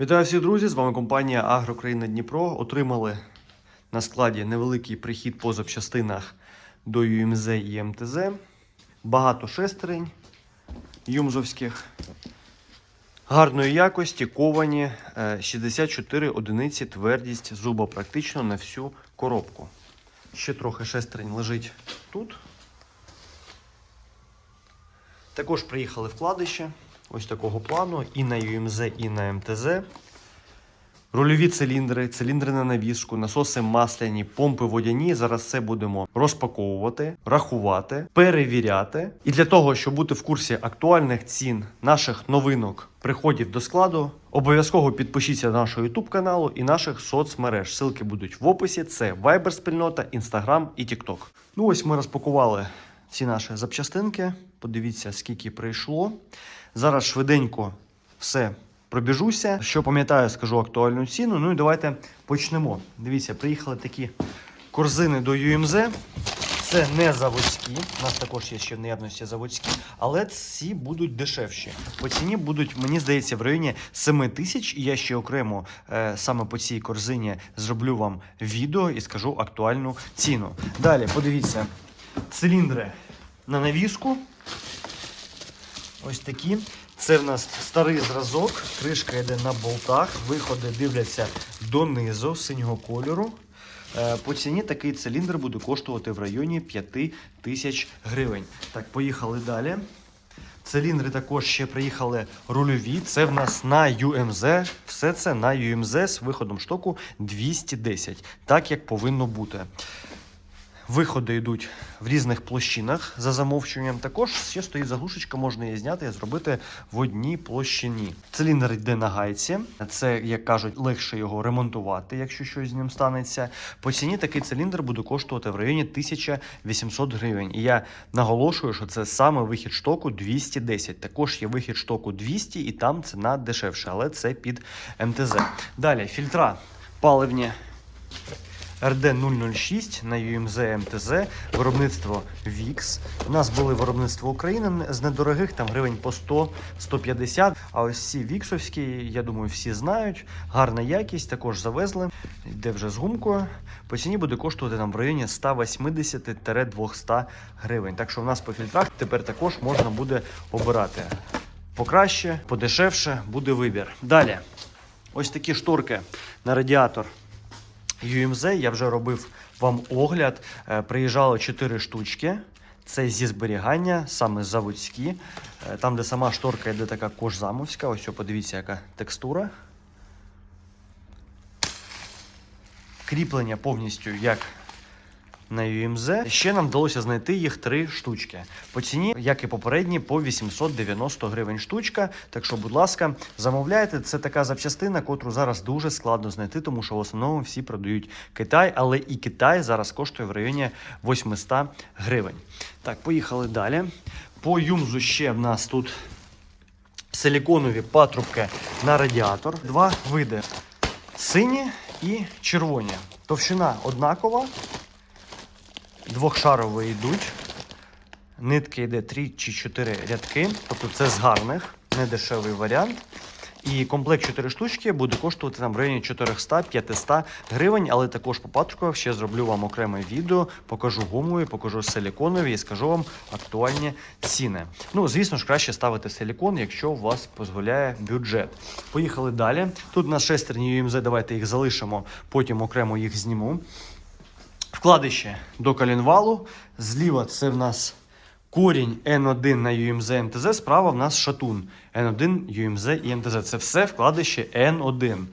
Вітаю всіх друзі! З вами компанія Агрокраїна Дніпро. Отримали на складі невеликий прихід по запчастинах до UMZ і МТЗ. Багато шестерень юмзовських. Гарної якості, ковані, е, 64 одиниці твердість зуба практично на всю коробку. Ще трохи шестерень лежить тут. Також приїхали вкладище ось такого плану і на UMZ, і на МТЗ. Рульові циліндри, циліндри на навіску, насоси масляні, помпи водяні. Зараз це будемо розпаковувати, рахувати, перевіряти. І для того, щоб бути в курсі актуальних цін наших новинок, приходів до складу, обов'язково підпишіться до нашого YouTube каналу і наших соцмереж. Ссылки будуть в описі. Це Viber спільнота, Instagram і TikTok. Ну ось ми розпакували ці наші запчастинки. Подивіться, скільки прийшло. Зараз швиденько все пробіжуся. Що пам'ятаю, скажу актуальну ціну. Ну і давайте почнемо. Дивіться, приїхали такі корзини до UMZ. Це не заводські, у нас також є ще в наявності заводські, але ці будуть дешевші. По ціні будуть, мені здається, в районі 7 тисяч. І я ще окремо е, саме по цій корзині зроблю вам відео і скажу актуальну ціну. Далі, подивіться, циліндри на навіску. Ось такі. Це в нас старий зразок, кришка йде на болтах, виходи дивляться донизу синього кольору. Е, По ціні такий циліндр буде коштувати в районі 5 тисяч гривень. Так, поїхали далі. Циліндри також ще приїхали рульові. Це в нас на UMZ. Все це на UMZ з виходом штоку 210, так як повинно бути. Виходи йдуть в різних площинах за замовчуванням. Також ще стоїть заглушечка, можна її зняти і зробити в одній площині. Циліндр йде на гайці. Це, як кажуть, легше його ремонтувати, якщо щось з ним станеться. По ціні такий циліндр буде коштувати в районі 1800 гривень. І я наголошую, що це саме вихід штоку 210. Також є вихід штоку 200, і там ціна дешевша, але це під МТЗ. Далі фільтра паливні. RD006 на UMZ МТЗ, виробництво VIX. У нас були виробництво України з недорогих, там гривень по 100-150. А ось ці віксовські, я думаю, всі знають. Гарна якість, також завезли. Йде вже з гумкою. По ціні буде коштувати там в районі 180-200 гривень. Так що в нас по фільтрах тепер також можна буде обирати. Покраще, подешевше буде вибір. Далі, ось такі шторки на радіатор. UMZ, я вже робив вам огляд. Е, Приїжджало 4 штучки. Це зі зберігання, саме заводські. Е, Там, де сама шторка йде така кожзамовська. Ось подивіться, яка текстура. Кріплення повністю як на UMZ. Ще нам вдалося знайти їх три штучки. По ціні, як і попередні, по 890 гривень штучка. Так що, будь ласка, замовляйте. Це така запчастина, котру зараз дуже складно знайти, тому що в основному всі продають Китай, але і Китай зараз коштує в районі 800 гривень. Так, поїхали далі. По юмзу ще в нас тут силіконові патрубки на радіатор. Два види: сині і червоні. Товщина однакова. Двохшарові йдуть. Нитки йде 3 чи 4 рядки, тобто це з гарних, недешевий варіант. І комплект 4 штучки буде коштувати там в районі 400-500 гривень, але також по патруках ще зроблю вам окреме відео, покажу гумові, покажу силіконові і скажу вам актуальні ціни. Ну, звісно ж, краще ставити силікон, якщо у вас дозволяє бюджет. Поїхали далі. Тут у нас шестерні UMZ, давайте їх залишимо, потім окремо їх зніму. Вкладище до коленвалу. Зліва це в нас корінь N1 на UMZ МТЗ, справа в нас шатун N1, UMZ і МТЗ. Це все вкладище N1.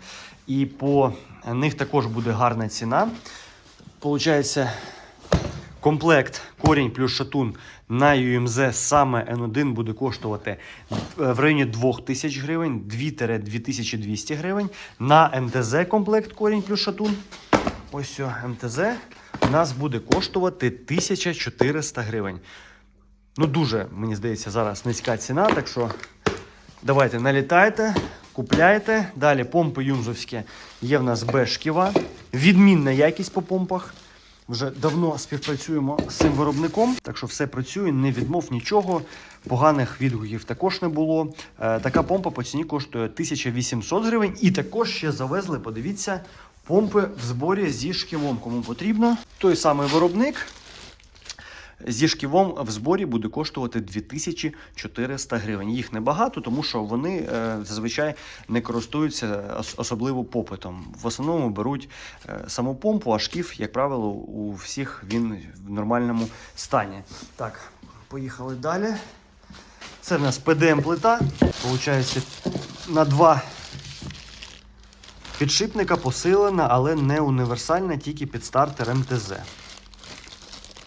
І по них також буде гарна ціна. Получається, комплект корінь плюс шатун на UMZ саме N1 буде коштувати в районі 2000 гривень, 2-2200 гривень. На МТЗ комплект корінь плюс шатун. Ось МТЗ нас буде коштувати 1400 гривень. Ну, дуже, мені здається, зараз низька ціна, так що давайте налітайте, купляйте. Далі помпи юнзовські є в нас без шківа. Відмінна якість по помпах. Вже давно співпрацюємо з цим виробником, так що все працює, не відмов нічого. Поганих відгуків також не було. Е, така помпа по ціні коштує 1800 гривень. І також ще завезли, подивіться, помпи в зборі зі шківом. Кому потрібно. Той самий виробник. Зі шківом в зборі буде коштувати 2400 гривень. Їх небагато, тому що вони е, зазвичай не користуються особливо попитом. В основному беруть е, саму помпу, а шків, як правило, у всіх він в нормальному стані. Так, поїхали далі. Це в нас ПДМ-плита. Получається на два підшипника посилена, але не універсальна, тільки під стартер МТЗ.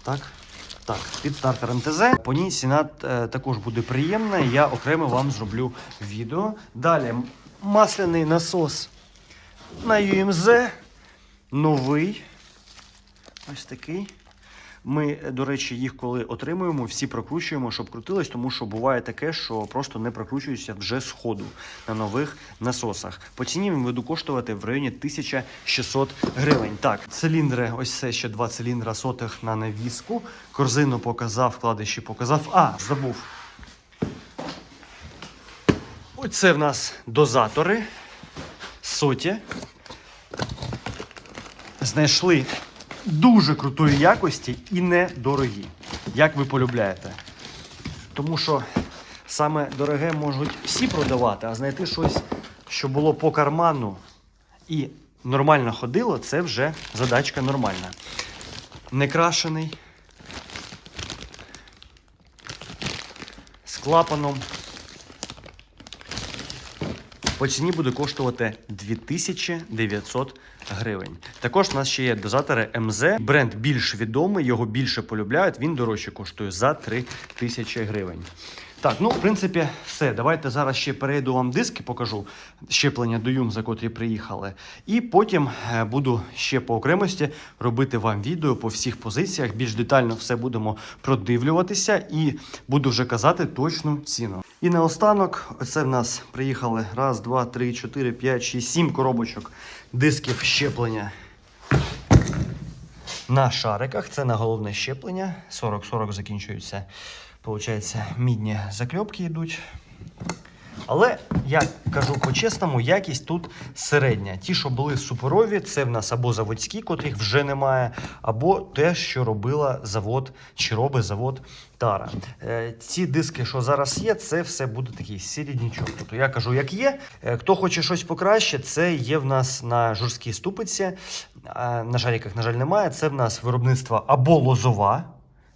Так. Так, під стартер МТЗ. По ній ціна е, також буде приємна. Я окремо вам зроблю відео. Далі масляний насос на UMZ. Новий. Ось такий. Ми, до речі, їх коли отримуємо, всі прокручуємо, щоб крутилось, тому що буває таке, що просто не прокручується вже з ходу на нових насосах. По ціні він буде коштувати в районі 1600 гривень. Так, циліндри, ось це ще два циліндра сотих на навіску. Корзину показав, вкладиші показав. А, забув. Оце в нас дозатори соті. Знайшли дуже крутої якості і недорогі, як ви полюбляєте. Тому що саме дороге можуть всі продавати, а знайти щось, що було по карману і нормально ходило, це вже задачка нормальна. Некрашений. З клапаном. По ціні буде коштувати 2900 гривень. Також у нас ще є дозатори МЗ. Бренд більш відомий, його більше полюбляють. Він дорожче коштує за 3000 гривень. Так, ну в принципі, все. Давайте зараз ще перейду вам диски, покажу щеплення до Юм, за котрі приїхали. І потім е, буду ще по окремості робити вам відео по всіх позиціях. Більш детально все будемо продивлюватися і буду вже казати точну ціну. І наостанок, оце в нас приїхали раз, два, три, чотири, п'ять, шість, сім коробочок дисків щеплення на шариках. Це на головне щеплення. 40-40 закінчуються. Получається, мідні закльопки йдуть. Але я кажу по-чесному, якість тут середня. Ті, що були суперові, це в нас або заводські, котрих вже немає, або те, що робила завод чи робить завод Тара. Е, ці диски, що зараз є, це все буде такий середнячок. Тобто я кажу, як є. Е, хто хоче щось покраще, це є в нас на жорсткій ступиці. А на шариках, на жаль, немає. Це в нас виробництво або лозова.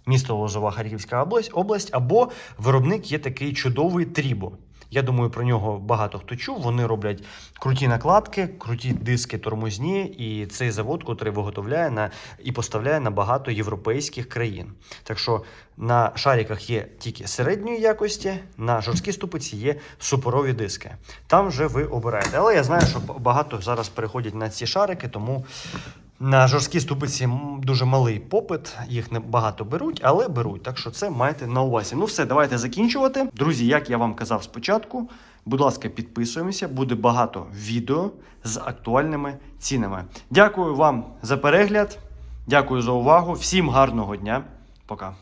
Місто Лозова, Харківська область, або виробник є такий чудовий Трібо. Я думаю, про нього багато хто чув. Вони роблять круті накладки, круті диски тормозні, і цей завод, котрий виготовляє на і поставляє на багато європейських країн. Так що на шариках є тільки середньої якості, на жорсткій ступиці є суперові диски. Там вже ви обираєте. Але я знаю, що багато зараз переходять на ці шарики, тому на жорсткій ступиці дуже малий попит, їх не багато беруть, але беруть. Так що це маєте на увазі. Ну все, давайте закінчувати. Друзі, як я вам казав спочатку, будь ласка, підписуємося, буде багато відео з актуальними цінами. Дякую вам за перегляд, дякую за увагу. Всім гарного дня. Пока.